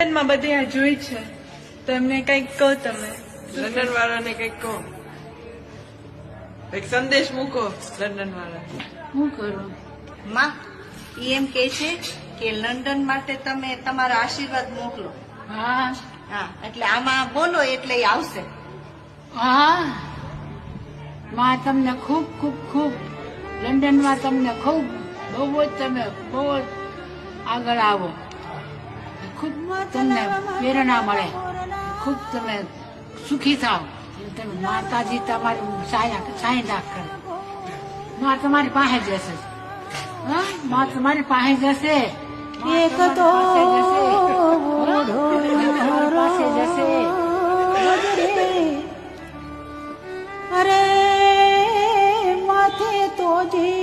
માં બધી આ જોઈ છે. તો એમને કંઈક કહો તમે. લંડન વાળાને કંઈક કહો. એક સંદેશ મૂકો લંડન વાળા શું કરું? માં એમ કે છે કે લંડન માટે તમે તમારા આશીર્વાદ મોકલો. હા. હા એટલે આમાં બોલો એટલે આવશે. હા. માં તમને ખૂબ ખૂબ ખૂબ. લંડનમાં તમને ખૂબ બહુ જ તમે બહુ જ આગળ આવો. તમને પ્રેરણા મળે ખૂબ તમે સુખી થાવ તમે માતાજી તમારી સાઈ લાખ કરે માં તમારી પાસે જશે માં તમારી પાસે જશે એક તો પાસે જશે અરે માથે તો જી